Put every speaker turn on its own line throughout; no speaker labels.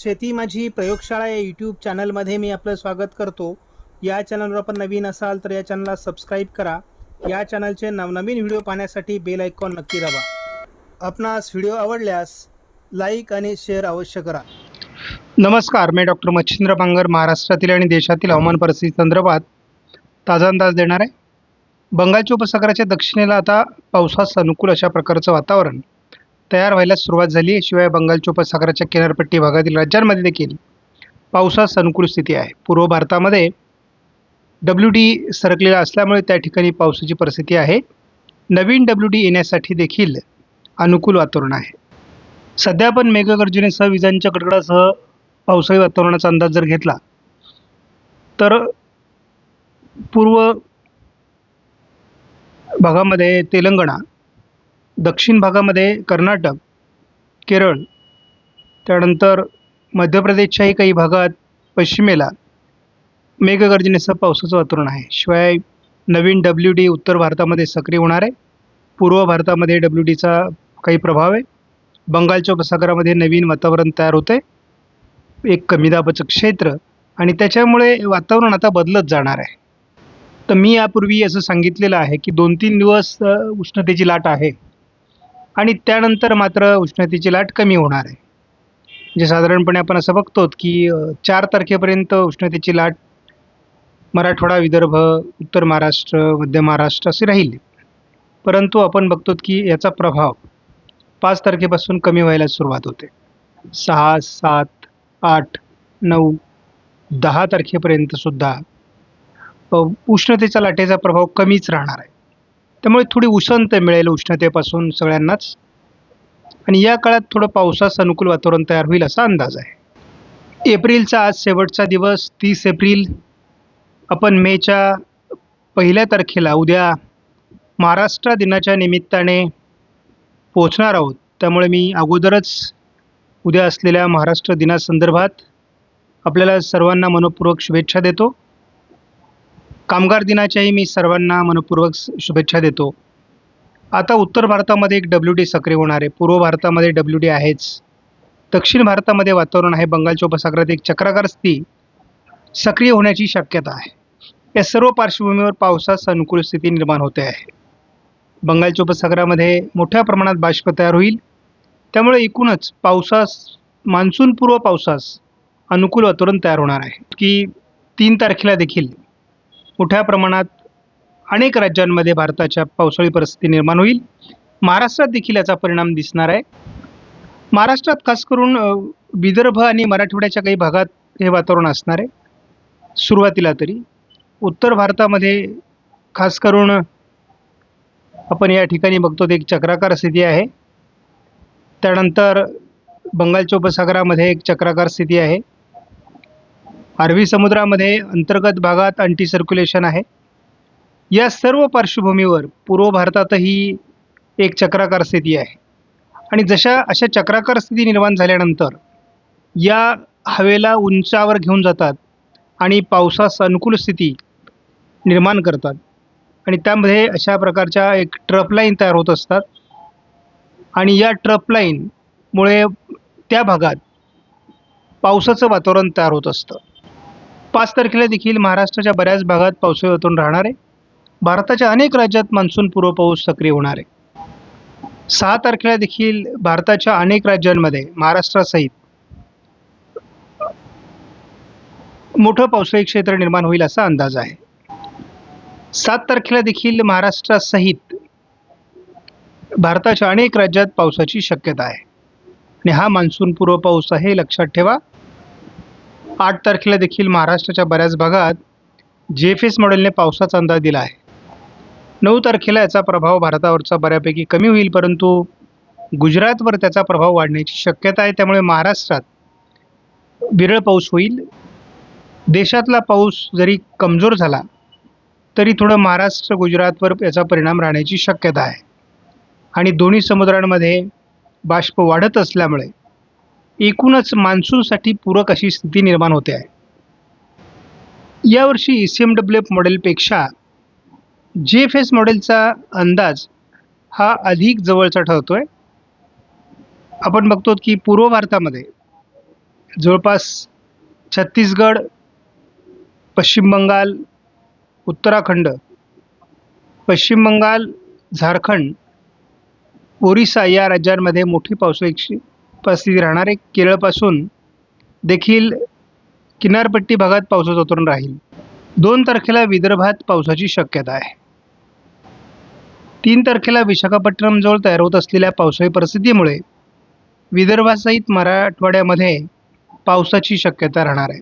शेती माझी प्रयोगशाळा या यूट्यूब चॅनलमध्ये मी आपलं स्वागत करतो. या चॅनलवर आपण नवीन असाल तर या चॅनलला सबस्क्राईब करा. या चॅनलचे नवनवीन व्हिडिओ पाहण्यासाठी बेल आयकॉन नक्की दाबा. आपणास व्हिडिओ आवडल्यास लाईक आणि शेअर अवश्य करा. नमस्कार मी डॉक्टर मच्छिंद्र बांगर महाराष्ट्रातील आणि देशातील हवामान परिस्थिती संदर्भात ताजा अंदाज देणार आहे. बंगालच्या उपसागराच्या दक्षिणेला आता पावसास अनुकूल अशा प्रकारचं वातावरण. तयार व्हायला सुरुवात झाली. शिवाय बंगालच्या उपसागराच्या किनारपट्टी भागातील राज्यांमध्ये देखील पावसास अनुकूल स्थिती आहे. पूर्व भारतामध्ये डब्ल्यू डी सरकलेला असल्यामुळे त्या ठिकाणी पावसाची परिस्थिती आहे. नवीन डब्ल्यू डी येण्यासाठी देखील अनुकूल वातावरण आहे. सध्या पण मेघगर्जनेसह विजांच्या कडकडासह पावसाळी वातावरणाचा अंदाज जर घेतला तर पूर्व भागामध्ये तेलंगणा दक्षिण भागामध्ये कर्नाटक केरळ त्यानंतर मध्य प्रदेशच्याही काही भागात पश्चिमेला मेघगर्जनेसह पावसाचं वातावरण आहे. शिवाय नवीन डब्ल्यू डी उत्तर भारतामध्ये सक्रिय होणार आहे. पूर्व भारतामध्ये डब्ल्यू डीचा काही प्रभाव आहे. बंगालच्या उपसागरामध्ये नवीन वातावरण तयार होतं आहे एक कमी दाबाचं क्षेत्र आणि त्याच्यामुळे वातावरण आता बदलत जाणार आहे. तर मी यापूर्वी असं सांगितलेलं आहे की दोन तीन दिवस उष्णतेची लाट आहे. आणि त्यानंतर मात्र उष्णतेची लाट कमी होणार आहे. म्हणजे साधारणपणे आपण असं बघतो की चार तारखेपर्यंत उष्णतेची लाट मराठवाडा विदर्भ उत्तर महाराष्ट्र मध्य महाराष्ट्र असे राहील. परंतु आपण बघतो की याचा प्रभाव पाच तारखेपासून कमी व्हायला सुरुवात होते. सहा सात आठ नऊ दहा तारखेपर्यंत सुद्धा उष्णतेचा लाटेचा प्रभाव कमीच राहणार आहे. त्यामुळे थोडी उसंत मिळेल उष्णतेपासून सगळ्यांनाच. आणि या काळात थोडं पावसास अनुकूल वातावरण तयार होईल असा अंदाज आहे. एप्रिलचा आज शेवटचा दिवस तीस एप्रिल. आपण मेच्या पहिल्या तारखेला उद्या महाराष्ट्र दिनाच्या निमित्ताने पोचणार आहोत. त्यामुळे मी अगोदरच उद्या असलेल्या महाराष्ट्र दिनासंदर्भात आपल्याला सर्वांना मनपूर्वक शुभेच्छा देतो. कामगार दिनाच्याही मी सर्वांना मनपूर्वक शुभेच्छा देतो. आता उत्तर भारतामध्ये एक डब्ल्यू डी सक्रिय होणार आहे. पूर्व भारतामध्ये डब्ल्यू डी आहेच. दक्षिण भारतामध्ये वातावरण आहे. बंगालच्या उपसागरात एक चक्राकार स्थिती सक्रिय होण्याची शक्यता आहे. या सर्व पार्श्वभूमीवर पावसास अनुकूल स्थिती निर्माण होते आहे. बंगालच्या उपसागरामध्ये मोठ्या प्रमाणात बाष्प तयार होईल. त्यामुळे एकूणच पावसास मान्सूनपूर्व पावसास अनुकूल वातावरण तयार होणार आहे. की तीन तारखेला देखील मोठ्या प्रमाणात अनेक राज्यांमध्ये भारताच्या पावसाळी परिस्थिती निर्माण होईल. महाराष्ट्रात देखील याचा परिणाम दिसणार आहे. महाराष्ट्रात खास करून विदर्भ आणि मराठवाड्याच्या काही भागात हे वातावरण असणार आहे. सुरुवातीला तरी. उत्तर भारतामध्ये खास करून आपण या ठिकाणी बघतो एक चक्राकार स्थिती आहे. त्यानंतर बंगालच्या उपसागरामध्ये एक चक्राकार स्थिती आहे. अरबी समुद्रामध्ये अंतर्गत भागात अँटी सर्क्युलेशन आहे. या सर्व पार्श्वभूमीवर पूर्व भारतातही एक चक्राकार स्थिती आहे. आणि जशा अशा चक्राकार स्थिती निर्माण झाल्यानंतर या हवेला उंचावर घेऊन जातात आणि पावसास अनुकूल स्थिती निर्माण करतात. आणि त्यामध्ये अशा प्रकारच्या एक ट्रफ लाईन तयार होत असतात. आणि या ट्रफ लाईनमुळे त्या भागात पावसाचं वातावरण तयार होत असतं. पाच तारखेला देखील महाराष्ट्राच्या बऱ्याच भागात पावसाळी वातावरण राहणार आहे. भारताच्या अनेक राज्यात मान्सून पूर्व पाऊस सक्रिय होणार आहे. सहा तारखेला देखील भारताच्या अनेक राज्यांमध्ये महाराष्ट्रासहित मोठं पावसाळी क्षेत्र निर्माण होईल असा अंदाज आहे. सात तारखेला देखील महाराष्ट्रासहित भारताच्या अनेक राज्यात पावसाची शक्यता आहे. आणि हा मान्सून पूर्व पाऊस आहे लक्षात ठेवा. आठ तारखेला देखील महाराष्ट्राच्या बऱ्याच भागात जे एफ एस मॉडेलने पावसाचा अंदाज दिला आहे. नऊ तारखेला याचा प्रभाव भारतावरचा बऱ्यापैकी कमी होईल परंतु गुजरातवर त्याचा प्रभाव वाढण्याची शक्यता आहे. त्यामुळे महाराष्ट्रात विरळ पाऊस होईल. देशातला पाऊस जरी कमजोर झाला तरी थोडं महाराष्ट्र गुजरातवर याचा परिणाम राहण्याची शक्यता आहे. आणि दोन्ही समुद्रांमध्ये बाष्प वाढत असल्यामुळे एकूणच मान्सूनसाठी पूरक अशी स्थिती निर्माण होते आहे. यावर्षी E C M W F मॉडेलपेक्षा J F S मॉडेलचा अंदाज हा अधिक जवळचा ठरतो आहे आपण बघतो की पूर्व भारतामध्ये जवळपास छत्तीसगड पश्चिम बंगाल उत्तराखंड पश्चिम बंगाल झारखंड ओरिसा या राज्यांमध्ये मोठी पावसाची परिस्थिती राहणार आहे केरळपासून देखील किनारपट्टी भागात पावसाचं उतरून राहील. दोन तारखेला विदर्भात पावसाची शक्यता आहे. तीन तारखेला विशाखापट्टणमजवळ तयार होत असलेल्या पावसाळी परिस्थितीमुळे विदर्भासहित मराठवाड्यामध्ये पावसाची शक्यता राहणार आहे.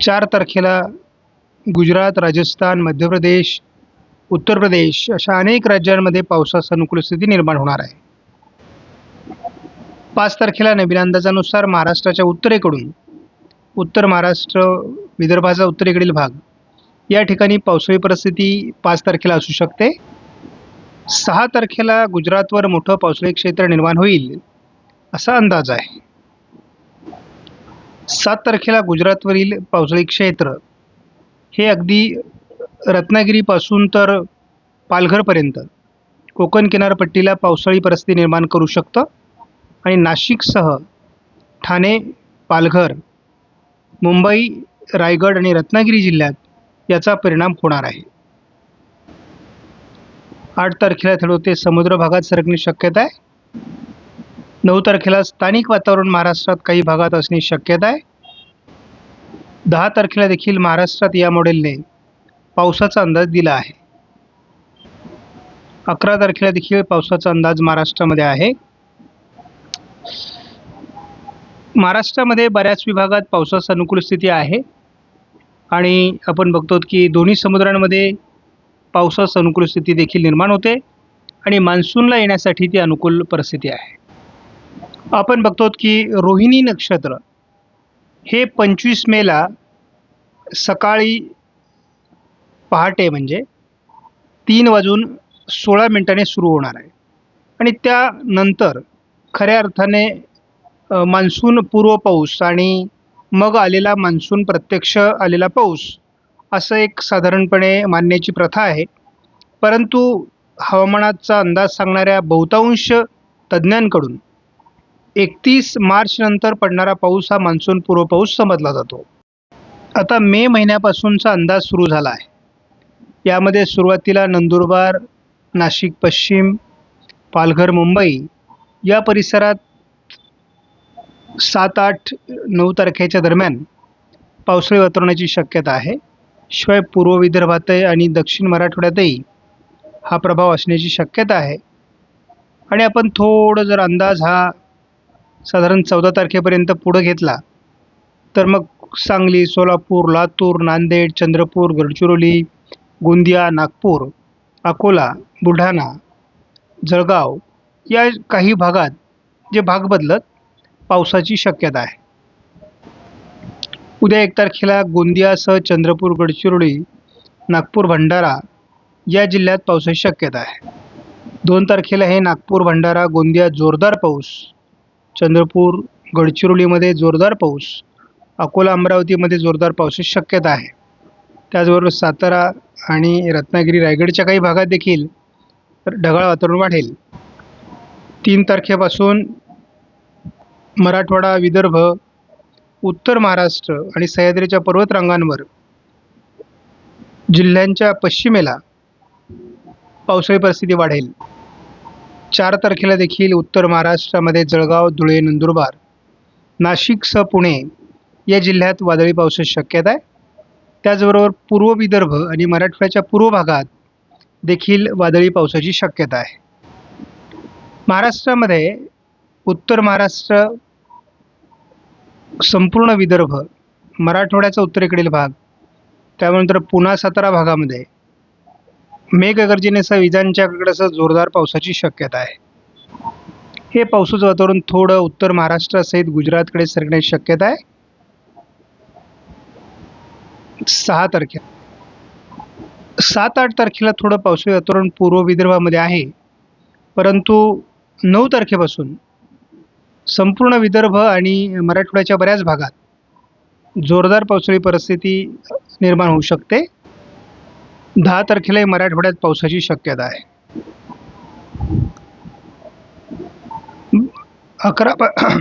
चार तारखेला गुजरात राजस्थान मध्य प्रदेश उत्तर प्रदेश अशा अनेक राज्यांमध्ये पावसास अनुकूल स्थिती निर्माण होणार आहे. पाच तारखेला नवीन अंदाजानुसार महाराष्ट्राच्या उत्तरेकडून उत्तर महाराष्ट्र विदर्भाचा उत्तरेकडील भाग. या ठिकाणी पावसाळी परिस्थिती पाच तारखेला असू शकते. सहा तारखेला गुजरातवर मोठं पावसाळी क्षेत्र निर्माण होईल असा अंदाज आहे. सात तारखेला गुजरातवरील पावसाळी क्षेत्र हे अगदी रत्नागिरीपासून तर पालघरपर्यंत कोकण किनारपट्टीला पावसाळी परिस्थिती निर्माण करू शकतं. आणि नाशिकसह ठाणे पालघर मुंबई रायगड आणि रत्नागिरी जिल्ह्यात याचा परिणाम होणार आहे. आठ तारखेला थोडं समुद्र भागात सरकण्याची शक्यता आहे. नऊ तारखेला स्थानिक वातावरण महाराष्ट्रात काही भागात असण्याची शक्यता आहे. दहा तारखेला देखील महाराष्ट्रात या मॉडेलने पावसाचा अंदाज दिला आहे. अकरा तारखेला देखील पावसाचा अंदाज महाराष्ट्रामध्ये आहे. महाराष्ट्रामध्ये बऱ्याच विभागात पावसास अनुकूल स्थिती आहे. आणि आपण बघतो की दोन्ही समुद्रांमध्ये पावसास अनुकूल स्थिती देखील निर्माण होते आणि मान्सूनला येण्यासाठी ती अनुकूल परिस्थिती आहे. आपण बघतो की रोहिणी नक्षत्र हे पंचवीस मेला सकाळी पहाटे म्हणजे तीन वाजून सोळा मिनिटाने सुरू होणार आहे. आणि त्यानंतर खऱ्या अर्थाने मान्सून पूर्व पाऊस आणि मग आलेला मान्सून प्रत्यक्ष आलेला पाऊस असं एक साधारणपणे मानण्याची प्रथा आहे. परंतु हवामानाचा अंदाज सांगणाऱ्या बहुतांश तज्ज्ञांकडून एकतीस मार्चनंतर पडणारा पाऊस हा मान्सून पूर्व पाऊस समजला जातो. आता मे महिन्यापासूनचा अंदाज सुरू झाला आहे. यामध्ये सुरुवातीला नंदुरबार नाशिक पश्चिम पालघर मुंबई या परिसरात सात आठ नऊ तारखेच्या दरम्यान पावसाळी वातावरणाची शक्यता आहे. शिवाय पूर्व विदर्भातही आणि दक्षिण मराठवाड्यातही हा प्रभाव असण्याची शक्यता आहे. आणि आपण थोडं जर अंदाज हा साधारण चौदा तारखेपर्यंत पुढं घेतला तर मग सांगली सोलापूर लातूर नांदेड चंद्रपूर गडचिरोली गोंदिया नागपूर अकोला बुलढाणा जळगाव या काही भागात जे भाग बदलत पावसाची शक्यता आहे. उद्या एक तारखेला गोंदियासह चंद्रपूर गडचिरोली नागपूर भंडारा या जिल्ह्यात पावसाची शक्यता आहे. दोन तारखेला हे नागपूर भंडारा गोंदिया जोरदार पाऊस चंद्रपूर गडचिरोलीमध्ये जोरदार पाऊस अकोला अमरावतीमध्ये जोरदार पावसाची शक्यता आहे. त्याचबरोबर सातारा आणि रत्नागिरी रायगडच्या काही भागात देखील ढगाळ वातावरण वाढेल. तीन तारखेपासून मराठवाडा विदर्भ उत्तर महाराष्ट्र आणि सह्याद्रीच्या पर्वतरांगांवर जिल्ह्यांच्या पश्चिमेला पावसाळी परिस्थिती वाढेल. चार तारखेला देखील उत्तर महाराष्ट्रामध्ये जळगाव धुळे नंदुरबार नाशिकसह पुणे या जिल्ह्यात वादळी पावसाची शक्यता आहे. त्याचबरोबर पूर्व विदर्भ आणि मराठवाड्याच्या पूर्व भागात देखील वादळी पावसाची शक्यता आहे. महाराष्ट्रामध्ये उत्तर महाराष्ट्र संपूर्ण विदर्भ मराठवाड्याचा उत्तरेकडील भाग त्यानंतर पुन्हा सातारा भागामध्ये मेघगर्जनेसह विजांच्या कडसह जोरदार पावसाची शक्यता आहे. हे पावसाचं वातावरण थोडं उत्तर महाराष्ट्रासहित गुजरातकडे सरकण्याची शक्यता आहे. सहा तारखेला सात आठ तारखेला थोडं पावसाळी वातावरण पूर्व विदर्भामध्ये आहे. परंतु नऊ तारखेपासून संपूर्ण विदर्भ आणि मराठवाड्याच्या बऱ्याच भागात जोरदार पावसाळी परिस्थिती निर्माण होऊ शकते. दहा तारखेलाही मराठवाड्यात पावसाची शक्यता आहे. अकरा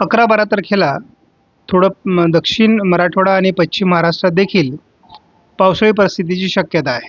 अकरा बारा तारखेला थोडं दक्षिण मराठवाडा आणि पश्चिम महाराष्ट्रात देखील पावसाळी परिस्थितीची शक्यता आहे.